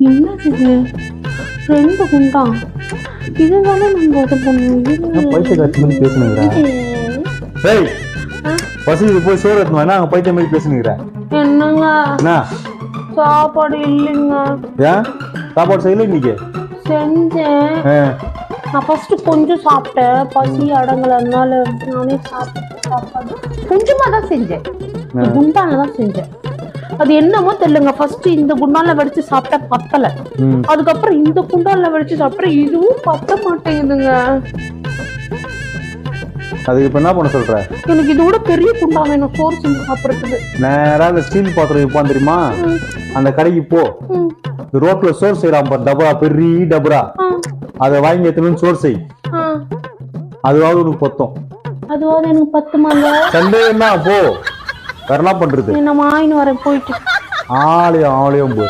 என்னது இது? ரெண்டு குண்டா? இதுதானே நம்ம இது பண்ணுவோம் பைத்திய காட்சி மாதிரி பேசுனுங்கிறா. ஏய் பசிக்கு போய் சோறு எடுத்துன்னு வா, என்ன அங்க பைத்திய மாதிரி பேசுனுங்கிறேன் என்னங்க? என்ன சாப்பாடு இல்லைங்க. ஏன் சாப்பாடு செய்யல இன்னைக்கு? செஞ்சேன். நான் ஃபர்ஸ்ட் கொஞ்சம் சாப்பிட்டேன். பசி அடங்கலனால நானே சாப்பிட்டேன் சாப்பாடு கொஞ்சமா தான் செஞ்சேன். இந்த குண்டான்ல தான் செஞ்சேன். அது என்னமோ தெரியலங்க. ஃபர்ஸ்ட் இந்த குண்டான்ல வடிச்சு சாப்பிட்டா பத்தல. அதுக்கப்புறம் இந்த குண்டான்ல வடிச்சு சாப்பிட்டா இதுவும் பத்த மாட்டேங்குதுங்க. அதுக்கு இப்ப என்ன பண்ண சொல்ற? எனக்கு இது விட பெரிய குண்டா வேணும். சோறு செஞ்சு சாப்பிடுறதுக்கு. நேரா அந்த ஸ்டீல் பாத்திரம் விற்பான் தெரியுமா? அந்த கடைக்கு போ. ரோட்ல சோறு செய்யறான் பாரு டபரா பெரிய டபரா. அதை வாங்கி எடுத்துன்னு சோறு செய். அதுவாவது உனக்கு பொத்தம். அதுவாது எனக்கு பத்துமாங்க. சந்தேகம் தான் போ. என்ன பண்றது. நான் வாங்கின்னு வரேன் போயிட்டு. ஆலயம் ஆலயம் போ.